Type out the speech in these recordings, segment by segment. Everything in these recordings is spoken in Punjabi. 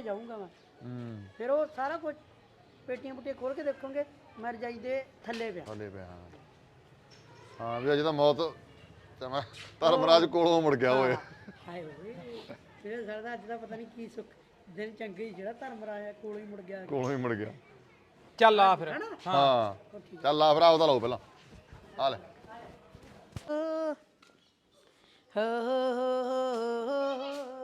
ਜਾਊਂਗਾ ਮੈਂ? ਹੂੰ। ਫਿਰ ਉਹ ਸਾਰਾ ਕੁਝ ਪੇਟੀਆਂ ਪੁੱਟੀਆਂ ਖੋਲ ਕੇ ਦੇਖੋਗੇ ਮੈਂ ਰਜਾਈ ਦੇ ਥੱਲੇ ਪਿਆ। ਹਲੇ ਪਿਆ ਹਾਂ। ਹਾਂ ਵੀ ਅਜੇ ਤਾਂ ਮੌਤ ਤੇ ਮੈਂ ਧਰਮਰਾਜ ਕੋਲੋਂ ਮੁੜ ਗਿਆ ਓਏ ਹਾਏ ਓਏ। ਤੇਰੇ ਸਰ ਦਾ ਅੱਜ ਦਾ ਪਤਾ ਨਹੀਂ ਕੀ ਸੁੱਖ। ਦਿਨ ਚੰਗੇ ਹੀ ਜਿਹੜਾ ਧਰਮ ਰਾਇਆ ਕੋਲੋਂ ਹੀ ਮੁੜ ਗਿਆ। ਕੋਲੋਂ ਹੀ ਮੁੜ ਗਿਆ। ਚੱਲ ਆ ਫਿਰ। ਹਾਂ। ਚੱਲ ਆ ਫਿਰ ਆਪਦਾ ਲਓ ਪਹਿਲਾਂ। ਆ ਲੈ। ਹੋ ਹੋ।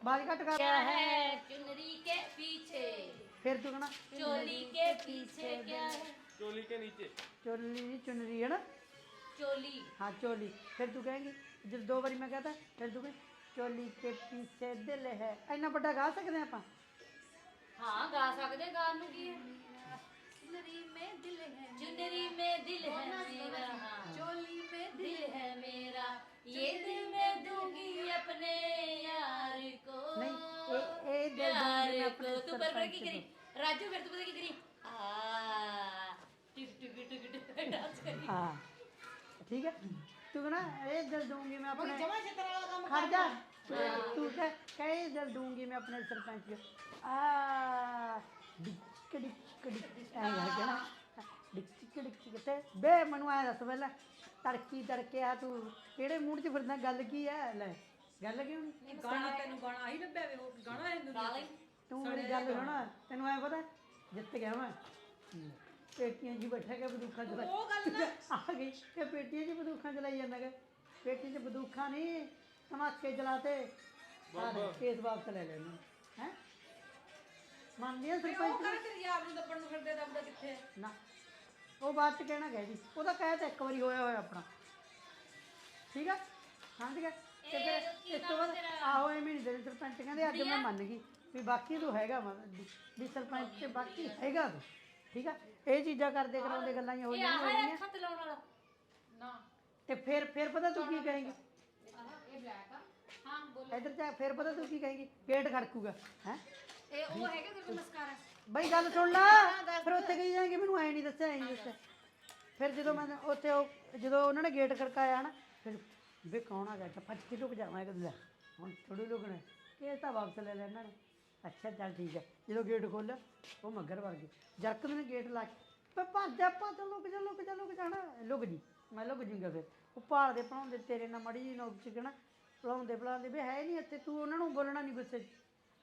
ਬਾਲ ਕੱਟ ਕਰ क्या है चुनरी के पीछे ਫਿਰ ਤੂੰ ਕਹਣਾ चोली के पीछे क्या है ਚੋਲੀ ਦੀ ਚੁਨਰੀ ਹੈ ਨਾ चोली हाँ चोली फिर तू कहेंगी जब दो बारी मैं कहता फिर तू कहें चोली के पीछे दिल है इन्ना बड़ा गा सकते हैं आप हाँ गा सकते गान ਨੂੰ ਕੀ ਹੈ चुनरी में दिल है चुनरी में दिल है मेरा चोली में दिल है मेरा ये दिल मैं दूँगी अपने यार को। ए ए प्यार को। तू पर पर की करी। राजू फिर तू पता की करी। आ टिक टिक टिक टिक डांस करी। हाँ ठीक है? तू कहना ए दिल दूँगी मैं अपने खड़ जा। तू कह कह दिल दूँगी मैं अपने सरपंच को आ डिक डिक डिक। ऐ करके ना। ਬੇ ਮੈਨੂੰ ਦੱਸ ਪਹਿਲਾਂ ਤੜਕੀ ਤੜਕਿਆ ਤੂੰ। ਕਿਹੜੇ ਮੂਡ 'ਚ ਫਿਰਦਾ? ਗੱਲ ਕੀ ਐ? ਲੈ ਗੱਲ ਕੀ ਹੋਣੀ? ਗਾਣਾ ਤੈਨੂੰ ਗਾਣਾ ਆਹੀ ਲੱਭਿਆ ਵੇ ਉਹ ਗਾਣਾ ਇਹ ਦੁਨੀਆ ਤੂੰ ਮੇਰੀ ਗੱਲ ਸੁਣਾ ਤੈਨੂੰ ਐ ਪਤਾ ਜਿੱਤ ਗਿਆ ਮੈਂ। ਪੇਟੀਆਂ 'ਚ ਬੈਠਾ ਕੇ ਬੰਦੂਖਾਂ ਚਲਾ ਉਹ ਗੱਲ ਆ ਗਈ ਕਿ ਪੇਟੀਆਂ 'ਚ ਬੰਦੂਖਾਂ ਚਲਾਈ ਜਾਂਦਾ ਕਿ ਪੇਟੀ 'ਚ ਬਦੂਖਾਂ ਨਹੀਂ ਧਮਾਕੇ ਚਲਾਤੇ। ਕੇਸ ਵਾਪਸ ਲੈ ਲੈਣਾ ਹੈ? ਮੰਨਦੀ ਆ ਸਰਪੰਚ ਉਹ ਕਰ ਤੇ ਨੂੰ? ਦੱਬਣ ਨੂੰ ਫਿਰਦੇ ਦੱਬਦਾ ਕਿੱਥੇ ਨਾ। ਉਹ ਬਾਤ ਚ ਕਹਿਣਾ ਕਹਿ ਜੀ ਉਹਦਾ ਕਹਿ ਤਾਂ ਇੱਕ ਵਾਰੀ ਹੋਇਆ ਹੋਇਆ ਆਪਣਾ ਠੀਕ ਆ ਸਮਝ ਗਿਆ ਤੇ ਫਿਰ ਇਸ ਤੋਂ ਬਾਅਦ ਆਹੋ ਐਵੇਂ ਨਹੀਂ ਦੇ ਸਰਪੰਚ ਕਹਿੰਦੇ ਅੱਜ ਮੈਂ ਮੰਨ ਗਈ ਵੀ ਬਾਕੀ ਤੂੰ ਹੈਗਾ ਵਾ ਵੀ- ਵੀ ਸਰਪੰਚ ਤੇ ਬਾਕੀ ਹੈਗਾ ਤੂੰ ਠੀਕ ਆ ਇਹ ਚੀਜ਼ਾਂ ਕਰਦੇ ਕਰਾਉਂਦੇ ਗੱਲਾਂ ਹੀ ਹੋ ਇਹ ਆਹ ਜਾਂਦੀਆਂ ਹੈ ਹੋਣਗੀਆਂ ਅੱਖਾਂ ਤੇ ਲਾਉਣ ਵਾਲਾ ਨਾ ਤੇ ਫਿਰ ਫਿਰ ਪਤਾ ਤੂੰ ਕੀ ਕਹੇਂਗੀ ਆਹ ਇਹ ਬਲੈਕ ਆ ਹਾਂ ਬੋਲ ਇਧਰ ਤੇ ਫਿਰ ਪਤਾ ਤੂੰ ਕੀ ਕਹੇਂਗੀ ਗੇਟ ਖੜਕੂਗਾ ਹੈ ਇਹ ਉਹ ਹੈਗਾ ਤੇਰੇ ਕੋਲ ਮਸਕਾਰਾ ਬਈ ਗੱਲ ਸੁਣ ਲਾ, ਫਿਰ ਉੱਥੇ ਕਹੀ ਜਾਣਗੇ ਮੈਨੂੰ ਐ ਨਹੀਂ ਦੱਸਿਆ, ਐ ਨਹੀਂ ਦੱਸਿਆ। ਫਿਰ ਜਦੋਂ ਮੈਂ ਉੱਥੇ ਉਹ, ਜਦੋਂ ਉਹਨਾਂ ਨੇ ਗੇਟ ਖੜਕਾਇਆ ਨਾ, ਫਿਰ ਵੇ ਕੌਣ ਆ ਗਿਆ? ਚੱਪਾ ਚ ਲੁਕ ਜਾਵਾਂ ਇੱਕ ਲੈ ਹੁਣ ਥੋੜੀ ਲੁਕਣਾ। ਇਹ ਤਾਂ ਵਾਪਸ ਲੈ ਲੈ ਇਹਨਾਂ ਨੇ ਅੱਛਾ, ਚੱਲ ਠੀਕ ਹੈ ਜਦੋਂ ਗੇਟ ਖੋਲਿਆ ਉਹ ਮੱਗਰ ਵਰਗੇ ਜਰਕ ਨੇ ਗੇਟ ਲਾ ਕੇ ਪੇ ਭੱਜ ਆਪਾਂ ਤਾਂ ਲੁਕ ਜਾ ਲੁਕ ਜਾ, ਲੁਕ ਜਾਣਾ। ਲੁਕ ਜੀ, ਮੈਂ ਲੁਕ ਜੂੰਗਾ ਫਿਰ। ਉਹ ਭਾਲ ਦੇ ਭਲਾਉਂਦੇ ਤੇਰੇ ਨਾਲ ਮੜੀ ਜੀ ਨੋਕ ਚ ਕਹਣਾ ਭਲਾਉਂਦੇ ਵੀ ਹੈ ਨਹੀਂ ਇੱਥੇ, ਤੂੰ ਉਹਨਾਂ ਨੂੰ ਬੋਲਣਾ ਨਹੀਂ ਗੁੱਸੇ 'ਚ।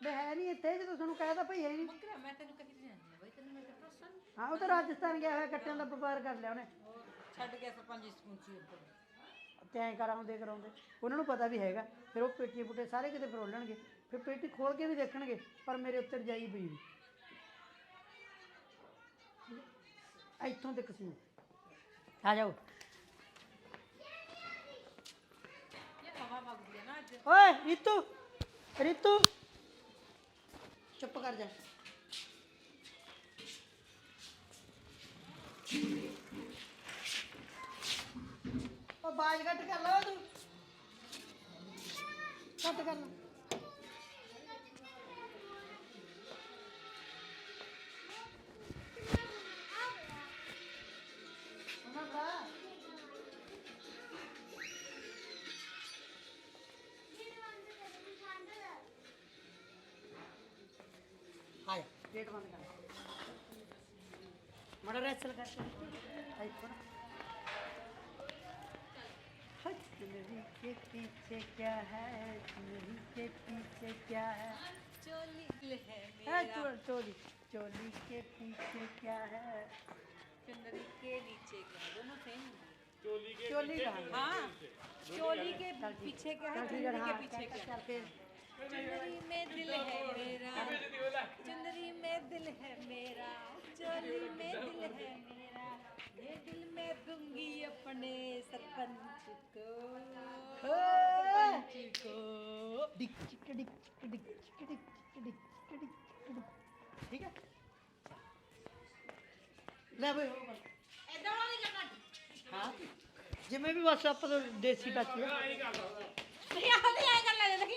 ਵੀ ਹੈ ਨਹੀਂ ਇੱਥੇ ਜਦੋਂ ਤੁਹਾਨੂੰ ਕਹਿਦਾ ਭਈ ਹੈ ਨਹੀਂ ਬੱਕਰਾ ਮੈਂ ਤੈਨੂੰ ਕਹੀ ਜਾਂਦੀ ਆ ਬਈ ਤੈਨੂੰ ਭਰੋਸਾ ਨਹੀਂ ਹਾਂ ਉਹ ਤਾਂ ਰਾਜਸਥਾਨ ਗਿਆ ਹੋਇਆ ਕੱਟਿਆਂ ਦਾ ਵਪਾਰ ਕਰ ਲਿਆ ਉਹਨੇ। ਉਹ ਛੱਡ ਗਿਆ ਸਰਪੰਚ ਸਕੂੰਚੀ ਉੱਪਰ ਤੇ ਐਂ ਕਰਾਉਂਦੇ ਕਰਾਉਂਦੇ। ਉਹਨਾਂ ਨੂੰ ਪਤਾ ਵੀ ਹੈਗਾ ਫਿਰ ਉਹ ਪੇਟੀ ਪੁੱਟੇ ਸਾਰੇ ਕਿਤੇ ਫਰੋਲਣਗੇ। ਫਿਰ ਪੇਟੀ ਖੋਲ ਕੇ ਵੀ ਦੇਖਣਗੇ ਪਰ ਮੇਰੇ ਉੱਤੇ ਰਜਾਈ ਪਈ ਵੀ ਇੱਥੋਂ ਤੱਕ ਸੀ। ਆ ਜਾਓ। ਇਹ ਹਵਾ ਵਗਦੀ ਹੈ ਨਾ ਅੱਜ। ਓਏ ਰੀਤੂ ਰੀਤੂ। ਚੁੱਪ ਕਰ ਜਾ। ਉਹ ਬਾਜ ਘੱਟ ਕਰ ਲਓ ਤੂੰ। ਘੱਟ ਕਰ ਲਾ। गेट बंद कर। मर्डर ऐसे लगा चुनरी के पीछे क्या है? चुनरी के पीछे क्या है? चोली है चोली चोली के पीछे क्या है? चुनरी के नीचे क्या है? दोनों सेम है। चोली के चोली हाँ? चोली के पीछे क्या है? चोली के हाँ, पीछे क्या है? चुनरी में दिल है मेरा चुनरी में दिल है मेरा चोली में दिल है मेरा ये दिल मैं दूंगी अपने सरपंच को सरपंच को डिक चिक डिक चिक डिक चिक डिक चिक डिक चिक डिक चिक डिक। ठीक है ਲੈ ਬਈ ਹੋ ਬਸ ऐसा वाला नहीं करना ਹਾਂ ਜਿਵੇਂ ਵੀ ਬਸ ਆਪਾਂ ਤਾਂ ਦੇਸੀ ਟੱਚ ਹੈ नहीं आ नहीं आएगा ले लेकिन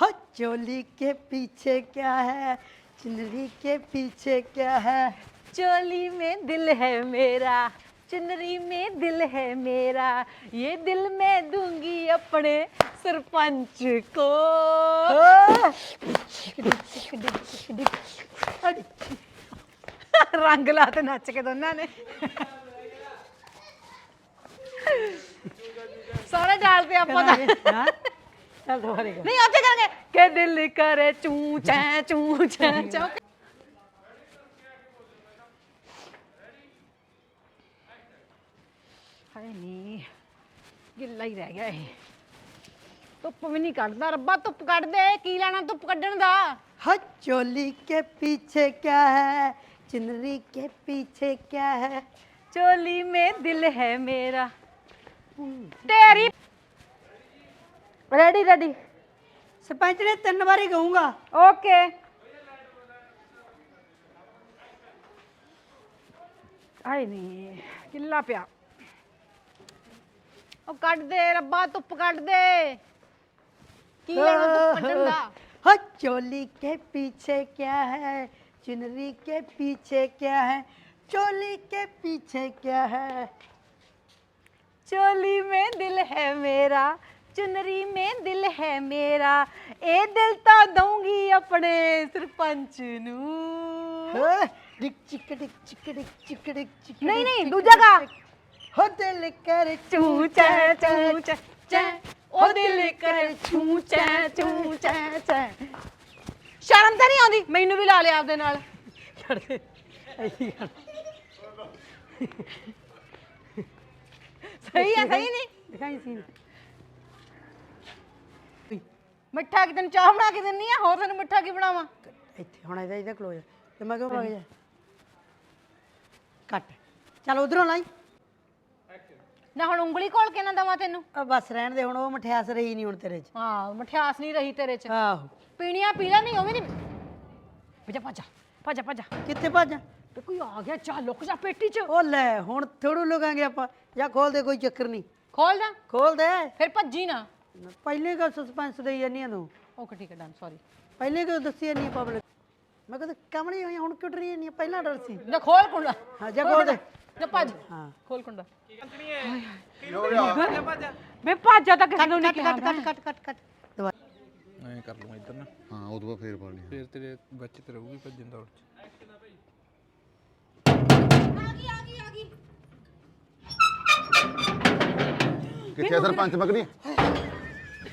हाँ, चोली के पीछे क्या है? चुनरी के पीछे क्या है? चोली में दिल है मेरा चुनरी में दिल है मेरा। ये दिल मैं दूँगी अपने सरपंच को। रंग ला तो नच के दोनों ने। ਸਾਰੇ ਡਾਲ ਤੇ ਆਪਾਂ ਦਾ हाँ? चल दोबारा कर। ਨਹੀਂ ਉੱਥੇ ਕਰਾਂਗੇ ਕਿ ਦਿਲ ਕਰੇ ਚੂ ਚੈ ਚੂ ਚੈ ਚੌ ਹਾਏ ਨੀ ਗਿੱਲਾ ਹੀ ਰਹਿ ਗਿਆ ਇਹ ਧੁੱਪ ਵੀ ਨਹੀਂ ਕੱਢਦਾ ਰੱਬਾ ਧੁੱਪ ਕੱਢ ਦੇ ਕੀ ਲੈਣਾ ਧੁੱਪ ਕੱਢਣ ਦਾ हाँ चोली के पीछे क्या है चुनरी के पीछे क्या है चोली में दिल है मेरा तेरी रेडी रेडी सरपंच ने तीन बारी कहूंगा ਓਕੇ ਆਏ ਨਹੀਂ ਕਿੱਲਾ ਪਿਆ ਉਹ ਕੱਢ ਦੇ ਰੱਬਾ ਧੁੱਪ ਕੱਢ ਦੇ ਕੀ ਲੈਣਾ ਧੁੱਪ ਕੱਢਣ ਦਾ हाँ चोली के पीछे क्या है चुनरी के पीछे क्या है चोली के पीछे क्या है चोली में दिल है मेरा चुनरी में दिल है मेरा ए दिल तो दूंगी अपने सरपंच नू हाँ, डिक चिक डिक चिक डिक चिक डिक चिक नहीं डिक नहीं चिक दूजा डिक गा चिक। हो दिल कर ਚੂ ਚੈ ਚੂ ਚੈ ਚੈ ਉਹ ਦਿਲ ਕਰ ਚੂ ਚੈ ਚੂ ਚੈ ਚੈ ਸ਼ਰਮ ਤਾਂ ਨਹੀਂ ਆਉਂਦੀ ਮੈਨੂੰ ਵੀ ਲਾ ਲਿਆ ਆਪਦੇ ਨਾਲ ਛੱਡ ਦੇ ਐਸੀ ਗੱਲ ਸਹੀ ਹੈ ਸਹੀ ਨਹੀਂ? ਦਿਖਾਈ ਸੀਨ ਮਿੱਠਾ ਕਿ ਤੈਨੂੰ ਚਾਹ ਬਣਾ ਕੇ ਦਿੰਨੀ ਆ ਹੋਰ ਤੈਨੂੰ ਮਿੱਠਾ ਕੀ ਬਣਾਵਾਂ? ਇੱਥੇ ਹੁਣ ਇਹਦਾ ਇਹਦਾ ਕਲੋਜ਼ ਤੇ ਮੈਂ ਕਿਉਂ ਭਾਗ ਜਾ? ਕੱਟ। ਚੱਲ ਉਧਰੋਂ ਲਾਈ। ਨਾ ਹੁਣ ਉਂਗਲੀ ਘੋਲ ਕੇ ਨਾ ਦਵਾਂ ਤੈਨੂੰ। ਆ ਬਸ ਰਹਿਣ ਦੇ ਹੁਣ ਉਹ ਮਠਿਆਸ ਰਹੀ ਨਹੀਂ ਹੁਣ ਤੇਰੇ 'ਚ। ਹਾਂ ਮਠਿਆਸ ਨਹੀਂ ਰਹੀ ਤੇਰੇ ਚ। ਆਹੋ। ਪੀਣੀਆਂ ਪੀ ਲੈ ਨਹੀਂ ਉਹ ਵੀ ਨਹੀਂ। ਭਜਾ ਭਜਾ ਭਜਾ ਭਜਾ। ਕਿੱਥੇ ਭੱਜਾਂ? ਤੇ ਕੋਈ ਆ ਗਿਆ ਚਾ ਲੁਕ ਜਾ ਪੇਟੀ ਚ। ਉਹ ਲੈ ਹੁਣ ਥੋੜੂ ਲੁਕਾਂਗੇ ਆਪਾਂ ਜਾਂ ਖੋਲ ਦੇ ਕੋਈ ਚੱਕਰ ਨਹੀਂ। ਖੋਲ ਜਾ ਖੋਲ ਦੇ। ਫਿਰ ਭੱਜੀ ਨਾ। ਪਹਿਲੇ ਕਾ ਸਸਪੈਂਸ ਦੇਈ ਜਾਂਦੀ ਆ ਤੂੰ। ਓਕੇ ਠੀਕ ਹੈ ਡਨ ਸੌਰੀ ਪਹਿਲੇ ਕਿਉਂ ਦੱਸੀ ਨਹੀਂ ਪਬਲਿਕ ਮੈਂ ਕਹਿੰਦਾ ਕਮਲੀ ਹੋਈ ਹੁਣ ਕਿਉਂ ਡਰੀ ਆ ਪਹਿਲਾਂ ਡਰ ਸੀ। ਜਾ ਖੋਲ ਕੁੰਡਾ। ਹਾਂ ਜਾ ਖੋਲ ਦੇ। ਜਾ ਭੱਜ। ਹਾਂ। ਖੋਲ ਕੁੰਡਾ। ਹੋ ਗਿਆ? ਵੇ ਭੱਜਾ ਤਾਂ ਕਿਸੇ ਨੂੰ ਨਹੀਂ ਕੱਟ ਕੱਟ ਕੱਟ ਕੱਟ ਕੱਟ ਦੁਬਾਰਾ। ਐਂ ਕਰ ਲਵਾਂ ਇੱਧਰ ਨਾ। ਹਾਂ ਉਹ ਤੋਂ ਬਾਅਦ ਫੇਰ ਪਾ ਲਈ ਫੇਰ ਤੇਰੇ ਬੱਚੇ ਤੇ ਰਹੂਗੀ ਭੱਜਣ ਦੌੜ ਚ। ਕਿੱਥੇ ਆ ਸਰਪੰਚ ਮਗਰੀ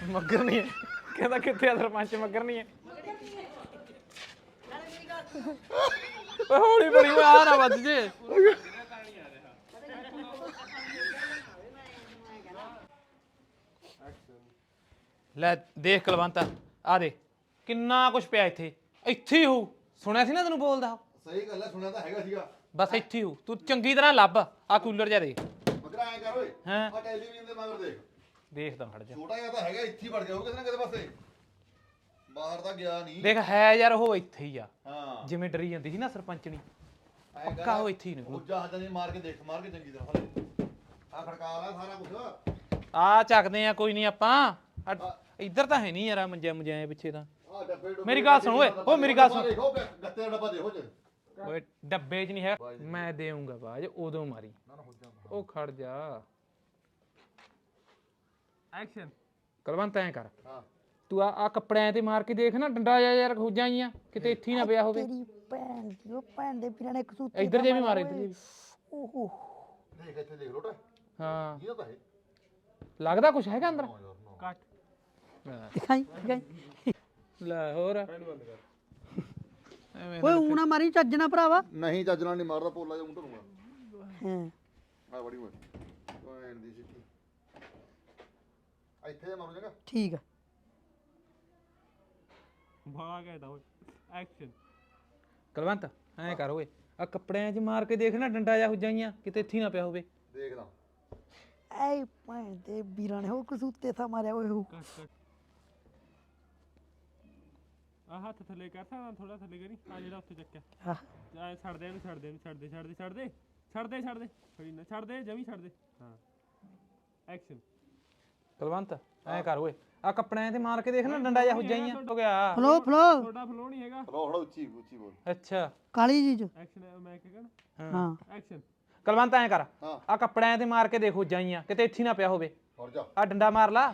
ਮੱਗਰ ਨਹੀਂ ਹੈ। ਕਹਿੰਦਾ ਕਿੱਥੇ ਆ ਸਰਪੰਚ ਮੱਗਰ ਨਹੀਂ ਹੈ। ਓਏ ਹੌਲੀ ਬੜੀ ਆ ਨਾ ਵੱਜ ਜੇ। ਲੈ ਦੇਖ ਕਲਵੰਤ ਆ ਦੇ ਕਿੰਨਾ ਕੁਛ ਪਿਆ ਇੱਥੇ। ਇੱਥੇ ਹੀ ਹੋ ਸੁਣਿਆ ਸੀ ਨਾ ਤੈਨੂੰ ਬੋਲਦਾ? ਸਹੀ ਗੱਲ ਹੈ ਸੁਣਿਆ ਤਾਂ ਹੈਗਾ ਸੀਗਾ। ਬਸ ਇੱਥੇ ਹੀ ਹੋ ਤੂੰ ਚੰਗੀ ਤਰ੍ਹਾਂ ਲੱਭ ਆ ਕੂਲਰ ਜਾ ਦੇ ਮਗਰ ਐਂ ਕਰ ਓਏ ਹਾਂ? ਆ ਟੈਲੀਵਿਜ਼ਨ ਦੇ ਮਗਰ ਦੇਖ। ਦੇਖਦਾ ਖੜ ਜਾ। ਛੋਟਾ ਜਿਹਾ ਤਾਂ ਹੈਗਾ ਇੱਥੇ ਹੀ ਵੜ ਗਿਆ ਉਹ ਕਿਸੇ ਨਾ ਕਿਸੇ ਪਾਸੇ। ਬਾਹਰ ਤਾਂ ਗਿਆ ਨਹੀਂ। ਦੇਖ ਹੈ ਯਾਰ ਉਹ ਇੱਥੇ ਹੀ ਆ। ਹਾਂ। ਜਿਵੇਂ ਡਰੀ ਜਾਂਦੀ ਸੀ ਨਾ ਸਰਪੰਚਣੀ ਐਂ ਕਰ। ਪੱਕਾ ਉਹ ਇੱਥੇ ਹੀ ਨਿਕਲੂ ਦੂਜਾ ਹੱਥਾਂ ਦੀ ਮਾਰ ਕੇ ਦੇਖ ਮਾਰ ਕੇ ਚੰਗੀ ਤਰ੍ਹਾਂ ਹਲੇ ਆ ਖੜਕਾ ਲਾ ਸਾਰਾ ਕੁਝ ਆ ਚੱਕਦੇ ਆ ਕੋਈ ਨਹੀਂ ਆਪਾਂ। ਆ- ਇੱਧਰ ਤਾਂ ਹੈ ਨਹੀਂ ਯਾਰ ਮੰਜਿਆ ਮੁੰਜਿਆ ਪਿੱਛੇ ਤਾਂ। ਆ ਡੱਬੇ ਡੁੱਬੇ ਮੇਰੀ ਗੱਲ ਸੁਣ ਓਏ, ਓ ਮੇਰੀ ਗੱਲ ਸੁਣ। ਦੇਖੋ ਗੱਤੇ ਦਾ ਡੱਬਾ ਦੇਖੋ ਚ। ਓਏ ਡੱਬੇ 'ਚ ਨਹੀਂ ਹੈ। ਮੈਂ ਦੇਊਂਗਾ ਬਾਜ ਉਦੋਂ ਮਾਰੀ। ਉਹ ਖੜ ਜਾ। ਐਕਸ਼ਨ ਕਲਵੰਤ ਐਂ ਕਰ। ਹਾਂ। ਤੂੰ ਆ ਆ ਕੱਪੜਿਆਂ ਤੇ ਮਾਰ ਕੇ ਦੇਖ ਨਾ ਡੰਡਾ ਜਾ ਯਾਰ ਖੋਜਾਂ ਜੀਆਂ ਕਿਤੇ ਇੱਥੇ ਹੀ ਨਾ ਪਿਆ ਹੋਵੇ। ਤੇਰੀ ਭੈਣ ਦੀ ਉਹ ਭੈਣ ਦੇ ਪੀਰਾਂ ਨੇ ਕਸੂਤ ਇੱਧਰ ਜੇ ਵੀ ਮਾਰ ਇੱਧਰ ਜੇ ਵੀ। ਓਹੋ। ਦੇਖ ਇੱਥੇ ਦੇਖ ਲੋਟਾ। ਹਾਂ। ਇਹ ਤਾਂ ਹੈ ਲੱਗਦਾ ਕੁਛ ਹੈਗਾ ਅੰਦਰ? ਕੱਟ ਦਿਖਾਈ ਦਿਖਾਈ। ਲੈ ਹੋਰ। ਐਵੇਂ ਓਏ ਊਣਾ ਮਾਰੀ ਚੱਜ ਨਾ ਭਰਾਵਾ। ਨਹੀਂ ਚੱਜ ਨਾਲ ਨਹੀਂ ਮਾਰਦਾ ਪੋਲਾ ਜਾਂ ਨੂੰ ਹਾਂ। ਆ ਬੜੀ ਓਏ ਓਏ ਦੀ ਸਿੱਧੀ ਇੱਥੇ ਜੇ ਮਾਰੂ ਜਗਾ ਠੀਕ ਆ। ਕਲਵੰਤ ਐਂ ਕਰ ਓਏ। ਆ ਕੱਪੜਿਆਂ 'ਚ ਮਾਰ ਕੇ ਦੇਖ ਨਾ ਡੰਡਾ ਜਾ ਹੁਜਾਈਆਂ ਕਿਤੇ ਇੱਥੇ ਹੀ ਨਾ ਪਿਆ ਹੋਵੇ। ਦੇਖਦਾ ਐ ਭਾਂ ਤੇ ਵੀਰਾਂ ਨੇ ਉਹ ਕਸੂਤੇ ਥਾ ਮਾਰਿਆ ਓਏ ਹੋ ਆ ਹੱਥ ਥੱਲੇ ਕਰ ਸਕਦਾ ਥੋੜਾ ਥੱਲੇ ਕਰੀ। ਆ ਜਿਹੜਾ ਉੱਥੇ ਚੱਕਿਆ। ਆਹ। ਆ ਛੱਡ ਦੇ ਇਹਨੂੰ ਛੱਡ ਦੇ ਇਹਨੂੰ ਛੱਡ ਦੇ ਛੱਡ ਦੇ ਛੱਡ ਦੇ। ਛੱਡ ਦੇ ਛੱਡ ਦੇ। ਫੜੀ ਨਾ ਛੱਡ ਦੇ ਜਮੀ ਛੱਡ ਦੇ। ਹਾਂ। ਐਕਸ਼ਨ ਕੁਲਵੰਤ ਐ ਕਰ ਓਏ। ਆ ਕੱਪੜਿਆਂ ਤੇ ਮਾਰ ਕੇ ਦੇਖ ਨਾ ਡੰਡਾ ਜਾ ਹੋ ਜਾਈਆਂ ਹੋ ਗਿਆ। ਫਲੋ ਫਲੋ ਤੁਹਾਡਾ ਫਲੋ ਨਹੀਂ ਹੈਗਾ। ਹਲੋ ਹਲੋ ਉੱਚੀ ਉੱਚੀ ਬੋਲ। ਅੱਛਾ। ਕਾਲੀ ਜੀ ਚ। ਐਕਸ਼ਨ ਮੈਂ ਕਹਣਾ ਹਾਂ। ਐਕਸ਼ਨ ਕੁਲਵੰਤ ਐ ਕਰ। ਹਾਂ। ਆ ਕੱਪੜਿਆਂ ਤੇ ਮਾਰ ਕੇ ਦੇਖੋ ਜਾਈਆਂ ਕਿਤੇ ਇੱਥੇ ਹੀ ਨਾ ਪਿਆ ਹੋਵੇ। ਹੋਰ ਜਾ। ਆ ਡੰਡਾ ਮਾਰ ਲਾ।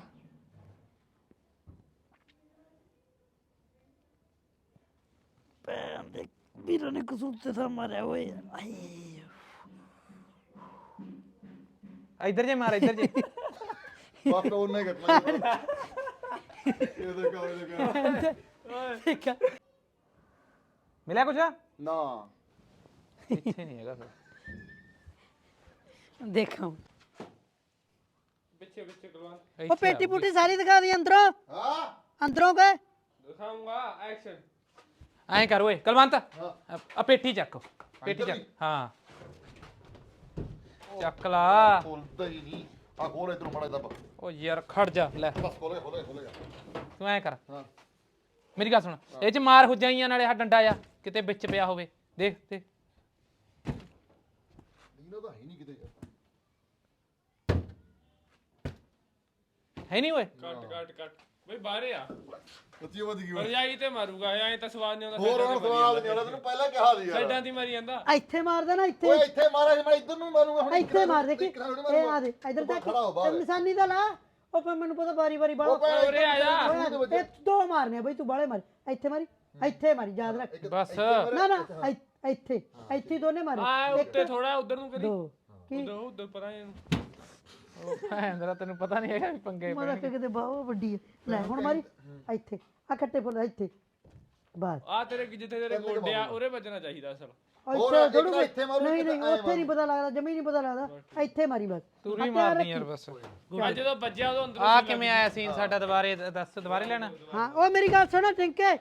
ਭੈਣ ਦੇ ਵੀਰਾਂ ਨੇ ਕਸੂਤੇ ਥਾ ਮਾਰਿਆ ਓਏ ਆਏ ਇੱਧਰ ਜੇ ਮਾਰ ਇੱਧਰ ਜੇ ਬਸ ਉਹਨੇ ਘਟਨਾ ਇਹਦੇ ਕਾ ਇਹਦੇ ਕਾ ਠੀਕ ਆ ਮਿਲਿਆ ਕੁਛ ਨਾ ਇੱਥੇ ਨਹੀਂ ਹੈਗਾ ਫਿਰ ਦੇਖਾਂ ਪਿੱਛੇ ਪਿੱਛੇ ਕਰਵਾ ਉਹ ਇੱਥੇ ਪੇਟੀ ਆ। ਪੁੱਟੀ ਸਾਰੀ ਦਿਖਾ ਦੀ ਅੰਦਰੋਂ ਹਾਂ ਅੰਦਰੋਂ ਗਏ ਦਿਖਾਉਂਗਾ ਐਕਸ਼ਨ ਐਂ ਕਰ ਓਏ ਕੁਲਵੰਤ ਹਾਂ। ਆ ਆ ਪੇਟੀ ਚੱਕ ਲਾ। ਖੋਲਦਾ ਹੀ ਨਹੀਂ। ਆ ਖੋਲ ਇਧਰੋਂ ਫੜਾ ਦੱਬ। ਓ ਯਾਰ ਖੜ ਜਾ। ਲੈ। ਬਸ ਖੋਲੇ ਖੋਲੇ ਖੋਲੇ ਜਾ ਤੂੰ ਐਂ ਕਰ। ਹਾਂ। ਮੇਰੀ ਗੱਲ ਸੁਣ। ਇਹ ਚ ਮਾਰ ਹੋ ਜਾਈਆਂ ਨਾਲੇ ਆ ਡੰਡਾ ਜਾ ਕਿਤੇ ਵਿੱਚ ਪਿਆ ਹੋਵੇ। ਦੇਖ ਦੇਖ। ਇਹਨਾਂ ਦਾ ਹੈ ਨਹੀਂ ਕਿਤੇ। ਯਾਰ ਹੈ ਨਹੀਂ ਓਏ। ਕੱਟ ਕੱਟ ਕੱਟ। ਬਈ ਬਾਹਰੇ ਆ। ਉੱਚੀ ਵੱਜ ਗਈ ਰਜਾਈ ਤੇ ਮਾਰੂਗਾ ਐਂ ਤਾਂ ਸਵਾਦ ਨਹੀਂ ਆਉਂਦਾ ਹੋਰ ਹੁਣ ਸਵਾਲ ਨਹੀਂ ਆਉਂਦਾ ਤੈਨੂੰ ਪਹਿਲਾਂ ਕਿਹਾ ਸੀ ਯਾਰ। ਸਾਈਡਾਂ ਦੀ ਮਾਰੀ ਜਾਂਦਾ। ਇੱਥੇ ਮਾਰ ਦੇਣਾ ਇੱਥੇ। ਓਏ ਇੱਥੇ ਮਾਰਾ ਮੈਂ ਇੱਧਰ ਨੂੰ ਮਾਰੂੰਗਾ ਹੁਣ ਇੱਥੇ ਮਾਰ ਦੇ ਕਿ? ਇਹ ਆ ਦੇ ਇਧਰ ਤੱਕ ਖੜਾ ਹੋ ਬਾਹਰ। ਨਿਸ਼ਾਨੀ ਦਾ ਲਾ। ਉਹ ਪਰ ਮੈਨੂੰ ਪਤਾ ਵਾਰੀ ਵਾਰੀ ਉਹ ਬਾਹਰ ਉਰੇ ਆ ਜਾ। ਇਹ ਦੋ ਮਾਰਨੇ ਆ ਬਈ ਤੂੰ ਬਾਲੇ ਮਾਰ। ਇੱਥੇ ਮਾਰੀ ਇੱਥੇ ਮਾਰੀ ਯਾਦ ਰੱਖ। ਬਸ। ਨਾ ਨਾ ਇ- ਇੱਥੇ ਇੱਥੇ ਹੀ ਦੋਨੇ ਮਾਰੇ। ਆ ਉੱਤੇ ਥੋੜਾ ਉਧਰ ਨੂੰ ਕਰੀ। ਦੋ। ਕੀ? ਉਧਰ ਉਧਰ ਪਤਾ ਨਹੀਂ ਇਹਨੂੰ। ਭੈਣ ਤੇਰਾ ਤੈਨੂੰ ਪਤਾ ਨਹੀਂ ਹੈਗਾ ਵੀ ਪੰਗੇ ਮਾਰਾ ਕਿ ਕਿਤੇ ਬਾਹ ਵੱਡੀ ਹੈ। ਲੈ ਹੁਣ ਮਾਰੀ। ਇੱਥੇ। ਆ ਖੱਟੇ ਫੁੱਲ ਇੱਥੇ। ਬਸ। ਆ ਤੇਰੇ ਜਿੱਥੇ ਤੇਰੇ ਗੋਡੇ ਆ ਉਰੇ ਵੱਜਣਾ ਚਾਹੀਦਾ ਅਸਲ। ਹੋਰ ਇੱਥੇ ਇੱਕ ਥੋੜ੍ਹਾ ਤਾਂ ਇੱਥੇ ਮਾਰੂ, ਨਹੀਂ ਇੱਕ ਨਹੀਂ ਐਂ ਉੱਥੇ ਨਹੀਂ ਪਤਾ ਲੱਗਦਾ ਜਮੀ ਨਹੀਂ ਪਤਾ ਲੱਗਦਾ। ਇੱਥੇ ਮਾਰੀ ਬਸ। ਤੂੰ ਆ ਵੀ ਧਿਆਨ ਮਾਰਨੀ ਯਾਰ। ਬਸ। ਆ ਜਦੋਂ ਵੱਜਿਆ ਉਦੋਂ ਅੰਦਰ ਆ ਕਿਵੇਂ ਆਇਆ ਸੀਨ ਸਾਡਾ ਦੁਬਾਰੇ ਦ- ਦੱਸ ਦੁਬਾਰੇ ਲੈਣਾ? ਹਾਂ। ਉਹ ਮੇਰੀ ਗੱਲ ਸੁਣੋ ਟਿੰਕੇ।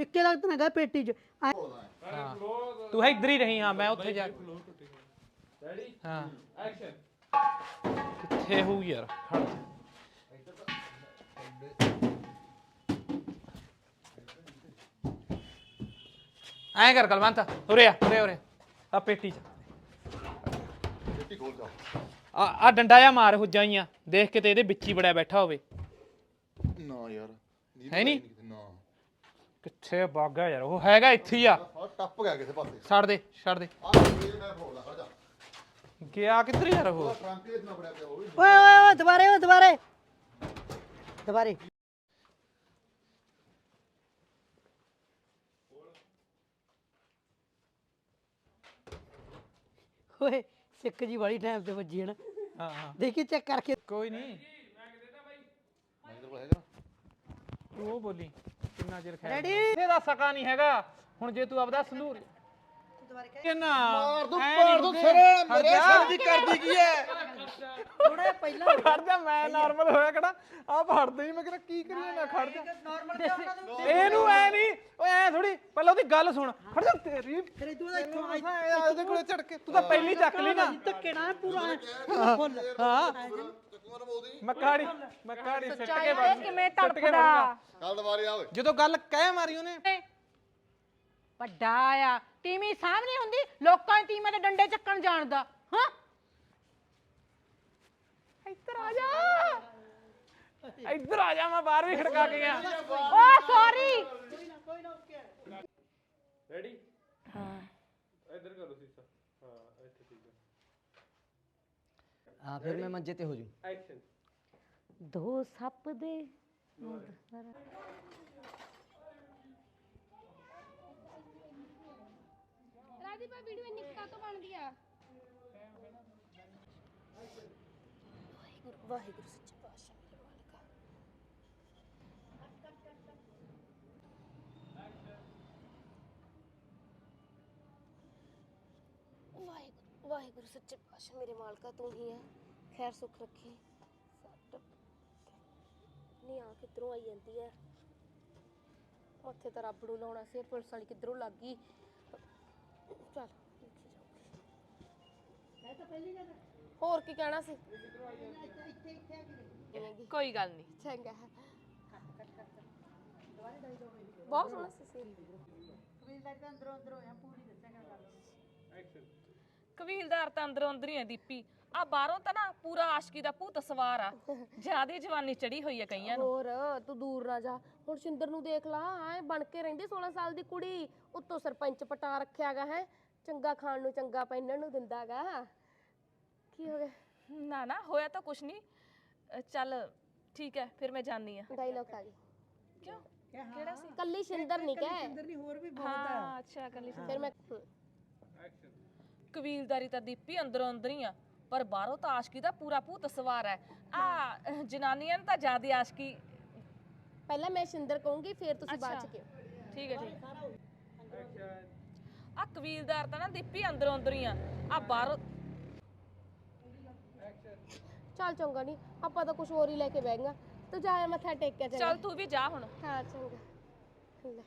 ਇੱਕੇ ਲੱਗਦਾ ਨਾ ਗਾ ਪੇਟੀ ਚ। ਤੂੰ ਇੱਧਰ ਹੀ ਰਹੀ ਹਾਂ ਮੈਂ ਉੱਥੇ ਜਾ ਰੈਡੀ ਹਾਂ। ਐਕਸ਼ਨ ਕਿੱਥੇ ਹੋਊ ਯਾਰ? ਖੜ ਜਾ। ਐਂ ਕਰ ਕਲਵੰਤ ਉਰੇ ਆ ਉਰੇ ਉਰੇ ਆ। ਪੇਟੀ ਚ। ਮਿੱਟੀ ਖੋਲ ਜਾ। ਆ ਆ ਡੰਡਾ ਜਾਂ ਮਾਰ ਹੋ ਜਾਈਆਂ ਦੇਖ ਕੇ ਤੇ ਇਹਦੇ ਵਿੱਚ ਹੀ ਬੜਿਆ ਬੈਠਾ ਹੋਵੇ। ਨਾ ਯਾਰ ਹੈ ਨੀ? ਨਾ ਕਿੱਥੇ ਬਾਗਾ ਯਾਰ ਉਹ ਹੈਗਾ ਇੱਥੇ ਹੀ ਆ। ਆ ਟੱਪ ਗਿਆ ਕਿਸੇ ਪਾਸੇ। ਛੱਡ ਦੇ ਛੱਡ ਦੇ। ਆ ਇਹ ਮੈਂ ਫੋੜਦਾ ਖੜ ਜਾ। ਗਿਆ ਕਿੱਧਰ ਯਾਰ ਉਹ? ਟਰੰਕ ਬੜਿਆ ਪਿਆ ਓਏ ਓਏ ਓਏ ਦੁਬਾਰੇ ਓਏ ਦੁਬਾਰੇ। ਦੁਬਾਰੇ। ਓਏ ਸਿੱਕ ਜੀ ਵਾਲੀ ਟਾਈਮ ਤੇ ਵੱਜੀ ਹੈ ਨਾ ਹਾਂ ਹਾਂ। ਦੇਖੀ ਚੈੱਕ ਕਰਕੇ। ਕੋਈ ਨਹੀਂ। ਮੈਂ ਤੇਰੇ ਕੋਲ ਹੈਗਾ। ਤੂੰ ਉਹ ਬੋਲੀ ਕਿੰਨਾ ਚਿਰ ਖੈਰ Ready? ਇਹਦਾ ਸਕਾ ਨਹੀਂ ਹੈਗਾ। ਹੁਣ ਜੇ ਤੂੰ ਆਪਦਾ ਸੰਧੂਰ ਕਿੰਨਾ ਮਾਰ ਦੂੰ ਐਂ ਮਾਰ ਨੀ ਦੂੰ। ਸਿਰੇ ਮੇਰੇ ਜਾ। ਸਿਰ ਦੀ ਕਰਦੀ ਕੀ ਹੈ ਥੋੜਾ ਪਹਿਲਾਂ ਖੜ ਜਾ ਮੈਂ ਨਾਰਮਲ ਹੋਇਆ ਕਿਹੜਾ ਆ ਫੜਦੇ ਨਹੀਂ ਮੈਂ ਕਿਹਾ ਕੀ ਕਰੀਏ ਨਾ ਖੜ ਜਾ। ਨਾਰਮਲ ਇਹਨੂੰ ਐ ਨਹੀਂ ਓਏ ਐ ਥੋੜੀ ਪਹਿਲਾਂ ਉਹਦੀ ਗੱਲ ਸੁਣ। ਖੜ ਜਾ ਤੇਰੀ। ਤੇਰੇ ਤੂੰ ਇੱਥੋਂ ਇਹਦੇ ਕੋਲੇ ਚੜ ਕੇ ਤੂੰ ਤਾਂ ਪਹਿਲੀ ਚੱਕ ਲਈ ਨਾ। ਧੱਕੇ ਨਾਲ ਪੂਰਾ ਫੁੱਲ। ਹਾਂ। ਚੱਕੂਆਂ ਬੋਲਦੀ ਮੱਕਾੜੀ ਮੱਕਾੜੀ ਸਿੱਟ ਕੇ ਕਿਵੇਂ ਕੇ। ਕੱਲ ਦੁਬਾਰੇ ਆਵੇ ਜਦੋਂ ਗੱਲ ਕਹਿ ਮਾਰੀ ਉਹਨੇ ਵੱਡਾ ਆ ਟੀਮੀ ਸਾਹਮਣੇ ਹੁੰਦੀ ਲੋਕਾਂ ਦੀ ਟੀਮਾਂ ਦੇ ਡੰਡੇ ਚੱਕਣ ਜਾਣਦਾ ਹਾਂ? ਇੱਧਰ ਆ ਜਾ। ਇੱਧਰ ਆ ਜਾ ਮੈਂ ਬਾਹਰ ਵੀ ਖੜਕਾ ਕੇ ਗਿਆ। ਓ ਸੌਰੀ ਰੈਡੀ ਹਾਂ। ਇੱਧਰ ਕਰੋ ਸੀਸਾ। ਹਾਂ ਇੱਥੇ ਠੀਕ ਹੈ ਹਾਂ ਫਿਰ ਮੈਂ ਮੰਜੇ ਤੇ ਹੋ ਜੂ। ਐਕਸ਼ਨ ਦੋ ਸੱਪ ਦੇ। ਰਾਜੀਪਾ ਵੀਡੀਓ ਇੰਨੀ ਕਾ ਤੋਂ ਬਣਦੀ ਆ? ਵਾਹਿਗੁਰੂ ਸੱਚੇ ਪਾਤਸ਼ਾਹ ਮੇਰੇ ਮਾਲਕਾ। ਵਾਹਿਗੁਰੂ ਵਾਹਿਗੁਰੂ, ਸੱਚੇ ਪਾਤਸ਼ਾਹ ਮੇਰੇ ਮਾਲਕਾ, ਤੂੰ ਹੀ ਹੈ ਖੈਰ, ਸੁਖ ਰੱਖੀ। ਸੱਟ ਨਹੀਂ ਆ, ਕਿੱਧਰੋਂ ਆਈ ਜਾਂਦੀ ਹੈ ਮੱਥੇ ਤਾਂ ਰੱਬ ਨੂੰ ਲਾਉਣਾ ਸੀ, ਪੁਲਿਸ ਵਾਲੀ ਕਿੱਧਰੋਂ ਲੱਗ ਗਈ? ਚੱਲ। ਦੇਖੀ ਜਾਊਗੀ ਹੋਰ ਕੀ ਕਹਿਣਾ ਸੀ? ਕੋਈ ਗੱਲ ਨਹੀਂ। ਚੰਗਾ। ਬਹੁਤ ਸੋਹਣਾ ਸੀ ਸੀ ਕਬੀਲਦਾਰੀ ਤਾਂ ਅੰਦਰੋਂ ਅੰਦਰੋਂ ਆ ਪੂਰੀ ਦੱਸਾਂਗਾ ਗੱਲ ਕਬੀਲਦਾਰ ਤਾਂ ਅੰਦਰੋਂ ਅੰਦਰ ਹੀ ਹੈ ਦੀਪੀ। ਆ ਬਾਹਰੋਂ ਤਾਂ ਨਾ ਪੂਰਾ ਆਸ਼ਕੀ ਦਾ ਭੂਤ ਸਵਾਰ ਆ। ਜਿਆਦੀ ਜਵਾਨੀ ਚੜੀ ਹੋਈ ਹੈ ਕਈਆਂ ਨੂੰ। ਹੋਰ ਤੂੰ ਦੂਰ ਨਾ ਜਾ। ਹੁਣ ਸ਼ਿੰਦਰ ਨੂੰ ਦੇਖ ਲਾ ਐ ਬਣ ਕੇ ਰਹਿੰਦੀ 16 ਸਾਲ ਦੀ ਕੁੜੀ। ਉੱਤੋਂ ਸਰਪੰਚ ਪਟਾ ਰੱਖਿਆਗਾ ਹੈ। ਚੰਗਾ ਖਾਣ ਨੂੰ ਚੰਗਾ ਪਹਿਨਣ ਨੂੰ ਦਿੰਦਾਗਾ। ਕੀ ਹੋ ਗਿਆ? ਨਾ ਨਾ ਹੋਇਆ ਤਾਂ ਕੁਛ ਨਹੀਂ ਅ, ਚੱਲ ਠੀਕ ਹੈ ਫਿਰ ਮੈਂ ਜਾਣੀ ਆ ਡਾਇਲੌਗ ਆ ਗਈ। ਕਿਉਂ? ਕਿਹੜਾ ਸੀ? ਕੱਲੀ ਸ਼ਿੰਦਰ ਨਹੀਂ ਕਹਿ। ਅੰਦਰ ਨਹੀਂ ਹੋਰ ਵੀ ਬਹੁਤ ਹਾਂ ਅੱਛਾ ਕੱਲੀ ਫਿਰ ਮੈਂ ਹਮ, ਕਬੀਲਦਾਰੀ ਤਾਂ ਦੀਪੀ ਅੰਦਰੋਂ ਅੰਦਰ ਹੀ ਆ। ਪਰ ਬਾਹਰੋਂ ਤਾਂ ਆਸ਼ਕੀ ਦਾ ਪੂਰਾ ਭੂਤ ਸਵਾਰ ਹੈ। ਆ ਜਨਾਨੀਆਂ ਨੂੰ ਤਾਂ ਜਿਆਦੀ ਆਸ਼ਕੀ। ਪਹਿਲਾਂ ਮੈਂ ਸ਼ਿੰਦਰ ਕਹੂੰਗੀ ਫਿਰ ਤੁਸੀਂ ਬਾਅਦ ਚ ਕਿਉਂ ਠੀਕ ਹੈ ਠੀਕ। ਆ ਕਬੀਲਦਾਰ ਤਾਂ ਨਾ ਦੀਪੀ ਅੰਦਰੋਂ ਅੰਦਰ ਹੀ ਆ। ਆ ਬਾਹਰੋਂ ਚੱਲ ਚੰਗਾ ਨਹੀਂ ਆਪਾਂ ਤਾਂ ਕੁਝ ਹੋਰ ਹੀ ਲੈ ਕੇ ਬਹਿ ਗਏ ਤੂੰ ਜਾ ਮੱਥਾ ਟੇਕ ਕੇ ਚੱਲ। ਚੱਲ ਤੂੰ ਵੀ ਜਾ ਹੁਣ। ਹਾਂ ਚੰਗਾ। ਲੈ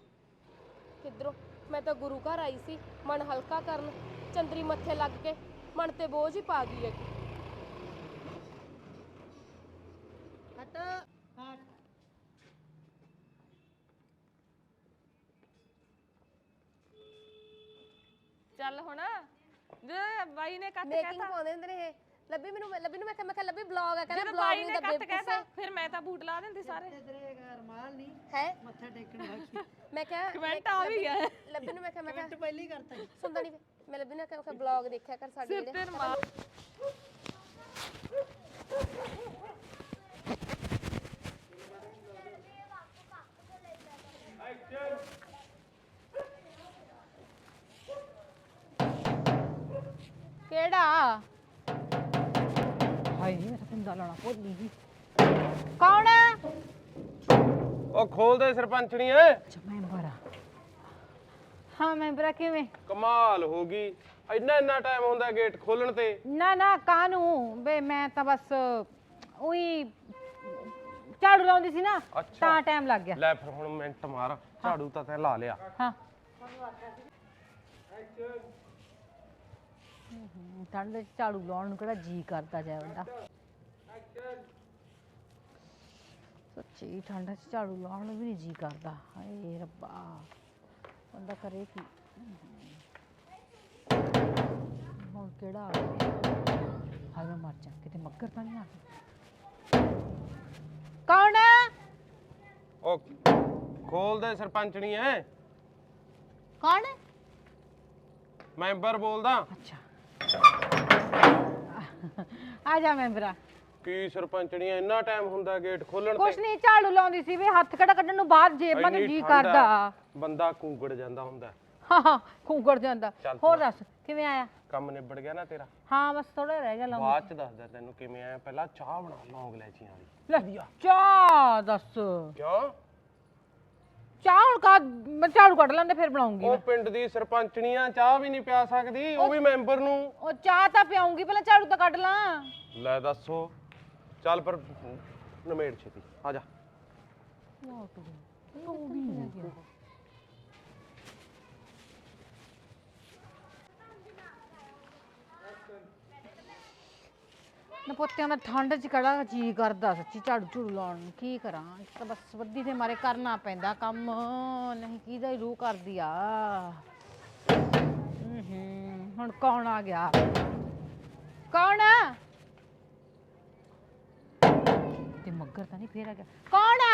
ਕਿੱਧਰੋਂ? ਮੈਂ ਤਾਂ ਗੁਰੂ ਘਰ ਆਈ ਸੀ ਮਨ ਹਲਕਾ ਕਰਨ ਚੰਦਰੀ ਮੱਥੇ ਲੱਗ ਕੇ। ਮਨ ਤੇ ਬੋਝ ਹੀ ਪਾ ਗਈ ਹੈ ਹਟ। ਹਟ। ਚੱਲ ਹੁਣ। ਜੇ ਬਾਈ ਨੇ ਕੱਟ ਮੇਕਿੰਗ ਕਹਿਤਾ। ਪਾਉਂਦੇ ਹੁੰਦੇ ਨੇ ਇਹ। ਲੱਭੀ ਮੈਨੂੰ ਲੱਭੀ ਨੂੰ ਮੈਂ ਕਿਹਾ ਮੈਂ ਕਿਹਾ ਲੱਭੀ ਬਲੌਗ ਆ ਕਹਿੰਦਾ ਜਦੋਂ ਬਲੌਗ ਬਾਈ ਨਹੀਂ ਨੇ ਦੱਬੇ ਕੱਟ ਕਹਿਤਾ ਫਿਰ ਮੈਂ ਤਾਂ ਬੂਟ ਲਾ ਦਿੰਦੀ ਸਾਰੇ। ਤੇਰੇ ਰਮਾਲ ਨਹੀਂ ਹੈ? ਮੱਥਾ ਟੇਕਣ ਬਾਕੀ ਮੈਂ ਕਿਹਾ ਕਮੈਂਟ ਆ ਵੀ ਗਿਆ। ਲੱਭੀ ਨੂੰ ਮੈਂ ਕਿਹਾ ਮੈਂ ਕਿਹਾ ਪਹਿਲੀ ਕਰਤਾ। ਜੀ ਸੁਣਦਾ ਨਹੀਂ ਲੱਭੀ ਨੂੰ ਕਿਹਾ ਬਲੌਗ ਦੇਖਿਆ ਕਰ ਸਾਡੇ ਸਿਰ ਤੇ ਮਾਰ ਕਿਹੜਾ? ਹਾਏ ਮੈਂ ਤਾਂ ਕੁੰਡਾ ਲਾਉਣਾ ਭੁੱਲ ਗਈ ਕੌਣ ਉਹ ਖੋਲ ਦੇ ਸਰਪੰਚਣੀ ਐ ਹਾਂ ਮੈਂਬਰਾ ਕਿਵੇਂ? ਕਮਾਲ ਹੋ ਗਈ। ਇੰਨਾ ਇੰਨਾ ਟਾਈਮ ਹੁੰਦਾ ਗੇਟ ਖੋਲਣ ਤੇ। ਨਾ ਨਾ ਕਾਨੂੰ ਬੇ ਮੈਂ ਤਾਂ ਬਸ ਉਹੀ ਝਾੜੂ ਲਾਉਂਦੀ ਸੀ ਨਾ ਅੱਛਾ। ਤਾਂ ਟਾਈਮ ਲੱਗ ਗਿਆ। ਲੈ ਫਿਰ ਹੁਣ ਮਿੰਟ ਮਾਰ ਝਾੜੂ ਤਾਂ ਤੈਂ ਲਾ ਲਿਆ। ਹਾਂ। ਹਮ, ਠੰਡ ਦੇ ਵਿੱਚ ਝਾੜੂ ਲਾਉਣ ਨੂੰ ਕਿਹੜਾ ਜੀ ਕਰਦਾ ਜਾਏ ਬੰਦਾ। ਸੱਚੀ ਠੰਡ 'ਚ ਝਾੜੂ ਲਾਉਣ ਨੂੰ ਵੀ ਨਹੀਂ ਜੀ ਕਰਦਾ। ਹਾਏ ਰੱਬਾ। ਬੰਦਾ ਕਰੇ ਕੀ? ਹੁਣ ਕਿਹੜਾ ਆ ਗਿਆ? ਹਾਏ ਮੈਂ ਮਰ ਜਾ ਕਿਤੇ ਮੱਕਰ ਤਾਂ ਨਹੀਂ ਆ ਗਿਆ? ਕੌਣ ਹੈ? ਉਹ ਖੋਲ ਦੇ ਸਰਪੰਚਣੀ ਐ ਕੌਣ ਮੈਂਬਰ ਬੋਲਦਾ। ਅੱਛਾ। ਆ ਜਾ ਮੈਂਬਰਾ। ਕੀ ਸਰਪੰਚਣੀ ਐ ਇੰਨਾ ਟਾਈਮ ਹੁੰਦਾ ਗੇਟ ਖੋਲਣ ਕੁਛ ਨਹੀਂ ਝਾੜੂ ਲਾਉਂਦੀ ਸੀ ਵੀ ਹੱਥ ਕਿਹੜਾ ਕੱਢਣ ਨੂੰ ਬਾਹਰ ਜੇਬਾਂ ਨੂੰ ਜੀ ਕਰਦਾ? ਬੰਦਾ ਕੂਗੜ ਜਾਂਦਾ ਹੁੰਦਾ। ਹਾਂ ਹਾਂ ਖੂਗੜ ਜਾਂਦਾ। ਚੱਲ ਹੋਰ। ਦੱਸ ਕਿਵੇਂ ਆਇਆ? ਕੰਮ ਨਿਬੜ ਗਿਆ ਨਾ ਤੇਰਾ? ਹਾਂ ਬਸ ਥੋੜਾ ਰਹਿ ਗਿਆ ਲਾਉਂਦੀ। ਬਾਅਦ ਚ ਦੱਸਦਾ ਤੈਨੂੰ ਕਿਵੇਂ ਆਇਆ। ਪਹਿਲਾਂ ਚਾਹ ਬਣਾ ਲੌਂਗ ਲੈਚੀਆਂ ਵਾਲੀ। ਲੈ ਚਾਹ ਦੱਸ। ਕਿਉਂ? ਚਾਹ ਹੁਣ ਕਾ ਮੈਂ ਝਾੜੂ ਕੱਢ ਲੈਂਦੇ ਫਿਰ ਬਣਾਉਂਗੀ ਉਹ ਪਿੰਡ ਦੀ ਸਰਪੰਚਣੀ ਆ ਚਾਹ ਵੀ ਨਹੀਂ ਪਿਆ ਸਕਦੀ ਉਹ ਵੀ ਮੈਂਬਰ ਨੂੰ। ਉਹ ਚਾਹ ਤਾਂ ਪਿਆਉਂਗੀ ਪਹਿਲਾਂ ਝਾੜੂ ਤਾਂ ਕੱਢ ਲਾਂ। ਲੈ ਦੱਸੋ। ਚੱਲ ਪਰ ਨਮੇੜ ਛੇਤੀ, ਆ ਜਾ। ਨਾ ਦਾ ਠੰਡ ਚ ਕਿਹੜਾ ਜੀ ਕਰਦਾ ਸੱਚੀ ਝਾੜੂ ਝੂੜੂ ਲਾਉਣ ਨੂੰ, ਕੀ ਕਰਾਂ? ਇੱਕ ਤਾਂ ਬਸ ਵੱਡੀ ਦੇ ਮਾਰੇ ਕਰਨਾ ਪੈਂਦਾ ਕੰਮ, ਨਹੀਂ ਕਿਹਦਾ ਹੀ ਰੂਹ ਕਰਦੀ ਆ। ਹੂੰ ਹੂੰ, ਹੁਣ ਕੌਣ ਆ ਗਿਆ? ਕੌਣ ਆ? ਤੇ ਮੱਗਰ ਤਾਂ ਨਹੀਂ ਫੇਰ ਆ ਗਿਆ। ਕੌਣ ਆ?